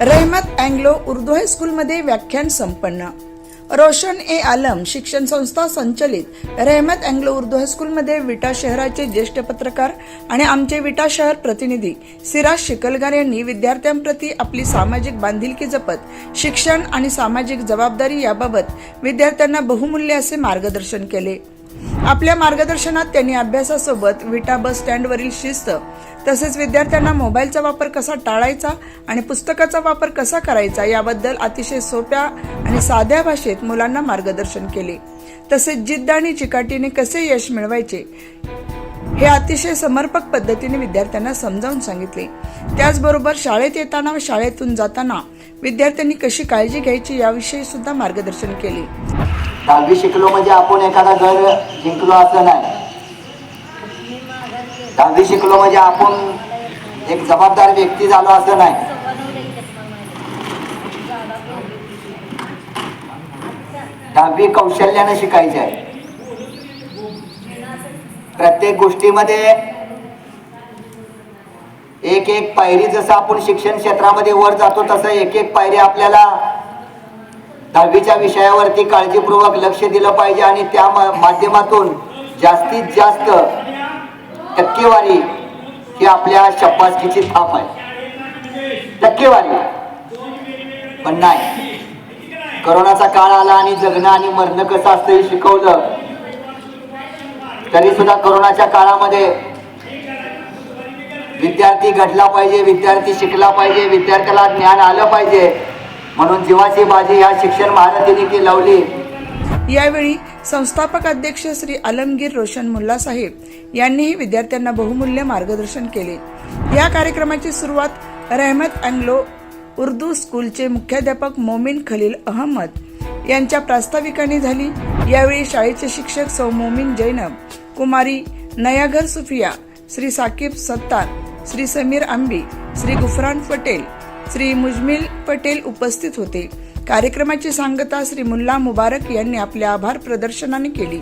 रहमत अँग्लो उर्दू हायस्कूलमध्ये व्याख्यान संपन्न. रोशन ए आलम शिक्षण संस्था संचलित रहमत अँग्लो उर्दू हायस्कूलमध्ये विटा शहराचे ज्येष्ठ पत्रकार आणि आमचे विटा शहर प्रतिनिधी सिराज शिकलगार यांनी विद्यार्थ्यांप्रती आपली सामाजिक बांधिलकी जपत शिक्षण आणि सामाजिक जबाबदारी याबाबत विद्यार्थ्यांना बहुमूल्य असे मार्गदर्शन केले. आपल्या मार्गदर्शनात त्यांनी अभ्यासासोबत विटा बस स्टँडवरील शिस्त तसेच विद्यार्थ्यांना मोबाईलचा वापर कसा टाळायचा आणि पुस्तकाचा वापर कसा करायचा याबद्दल अतिशय सोप्या आणि साध्या भाषेत मुलांना मार्गदर्शन केले. तसेच जिद्द आणि चिकाटीने कसे यश मिळवायचे हे अतिशय समर्पक पद्धतीने विद्यार्थ्यांना समजावून सांगितले. त्याचबरोबर शाळेत येताना व शाळेतून जाताना विद्यार्थ्यांनी कशी काळजी घ्यायची याविषयी सुद्धा मार्गदर्शन केले. दहावी शिकलो म्हणजे आपण एखादा घर जिंकलो असं नाही. दहावी शिकलो म्हणजे आपण एक जबाबदार व्यक्ती झालो असं नाही. दहावी कौशल्यानं शिकायची आहे. प्रत्येक गोष्टीमध्ये एक एक पायरी जसं आपण शिक्षण क्षेत्रामध्ये वर जातो तसं एक एक पायरी आपल्याला दहावीच्या विषयावरती काळजीपूर्वक लक्ष दिलं पाहिजे आणि त्या माध्यमातून जास्तीत जास्त टक्केवारी ही आपल्या शब्बासकीची थाप आहे. टक्केवारी. पण नाही. करोनाचा काळ आला आणि जगणं आणि मरणं कसं असतं हे शिकवलं तरी सुद्धा करोनाच्या काळामध्ये विद्यार्थी घडला पाहिजे विद्यार्थी शिकला पाहिजे विद्यार्थ्याला ज्ञान आलं पाहिजे म्हणून जीवाची बाजी या शिक्षण महारथीने लावली. यावेळी संस्थापक अध्यक्ष श्री आलमगीर रोशन मुल्ला साहेब यांनीही विद्यार्थ्यांना बहुमूल्य मार्गदर्शन केले. या कार्यक्रमाची सुरुवात रहमत अँग्लो उर्दू स्कूलचे मुख्याध्यापक मोमीन खलील अहमद यांच्या प्रास्ताविकाने झाली. यावेळी शाळेचे शिक्षक सौ मोमीन जैनब कुमारी नयाघर सुफिया श्री साकिब सत्तार श्री समीर आंबी श्री गुफरान पटेल श्री मुजमिल पटेल उपस्थित होते. कार्यक्रमाची सांगता श्री मुल्ला मुबारक यांनी आपल्या आभार प्रदर्शनाने केली.